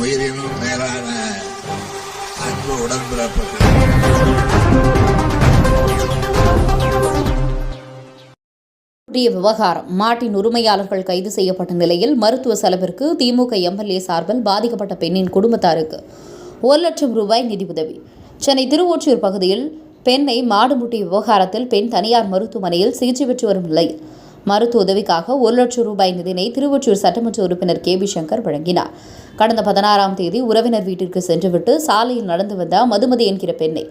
உயிரினும் மேலான அன்பு உடன்பிறப்புகள். விவகாரம். மாட்டின் உரிமையாளர்கள் கைது செய்யப்பட்ட நிலையில் மருத்துவ செலவிற்கு திமுக எம்எல்ஏ சார்பில் பாதிக்கப்பட்ட பெண்ணின் குடும்பத்தாருக்கு ஒரு லட்சம் ரூபாய் நிதி உதவி. சென்னை திருவொற்றியூர் பகுதியில் பெண்ணை மாடுமுட்டி விவகாரத்தில் பெண் தனியார் மருத்துவமனையில் சிகிச்சை பெற்று வரும் நிலையில் மருத்துவ உதவிக்காக ஒரு லட்சம் ரூபாய் நிதினை திருவொற்றியூர் சட்டமன்ற உறுப்பினர் கே. பி. சங்கர் வழங்கினார். கடந்த பதினாறாம் தேதி உறவினர் வீட்டிற்கு சென்றுவிட்டு சாலையில் நடந்து வந்த மதுமதி என்கிற பெண்ணை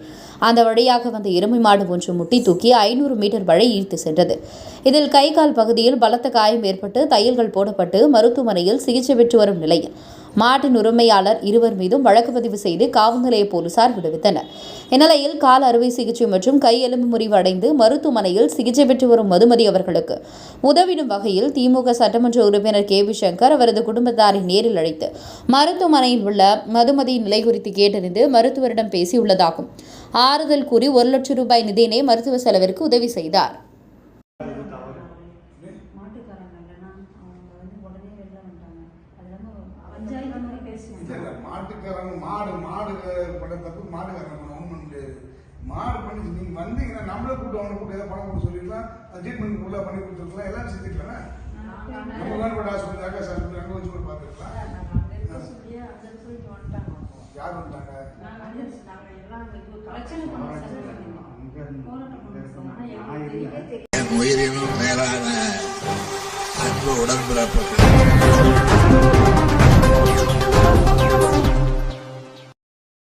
அந்த வழியாக வந்த எருமை மாடு ஒன்று முட்டி தூக்கி ஐநூறு மீட்டர் வரை ஈர்த்து சென்றது. இதில் கை கால் பகுதியில் பலத்த காயம் ஏற்பட்டு தையல்கள் போடப்பட்டு மருத்துவமனையில் சிகிச்சை பெற்று வரும் நிலையில் மாட்டின் உரிமையாளர் இருவர் மீதும் வழக்கு பதிவு செய்து காவல் நிலைய போலீசார் விடுவித்தனர். இந்நிலையில் கால் அறுவை சிகிச்சை மற்றும் கை எலும்பு முறிவு அடைந்து மருத்துவமனையில் சிகிச்சை பெற்று வரும் மதுமதி அவர்களுக்கு உதவிடும் வகையில் திமுக சட்டமன்ற உறுப்பினர் கே வி சங்கர் அவரது குடும்பத்தாரை நேரில் அழைத்து மருத்துவமனையில் உள்ள மதுமதியின் நிலை குறித்து கேட்டறிந்து மருத்துவரிடம் பேசியுள்ளதாகும். ஆறுதல் கூறி ஒரு லட்சம் ரூபாய் நிதியினை மருத்துவ செலவிற்கு உதவி செய்தார். பேசுவாங்க மாட்டுக்காரங்க மாடு மாடு பண்ண தப்பு மாட்டுக்காரங்க ஒன்றும் பண்ண முடியாது. மாடு பண்ணி நீங்க வந்தீங்கன்னா நம்மளே கூட்டு அவனை கூட்டு ஏதாவது பணம் கொடுத்து சொல்லிடலாம் ட்ரீட்மெண்ட் ஃபுல்லாக பண்ணி கொடுத்துருக்கலாம் எல்லாம் செஞ்சுக்கலாம் நம்ம கவர்மெண்ட் ஹாஸ்பிட்டல் ஆகாஷ் ஹாஸ்பிட்டல் அங்கே வச்சு கூட பார்த்துருக்கலாம் யார் வந்தாங்க என் உயிரினும் மேலான அன்பு உடன்பிறப்புகள்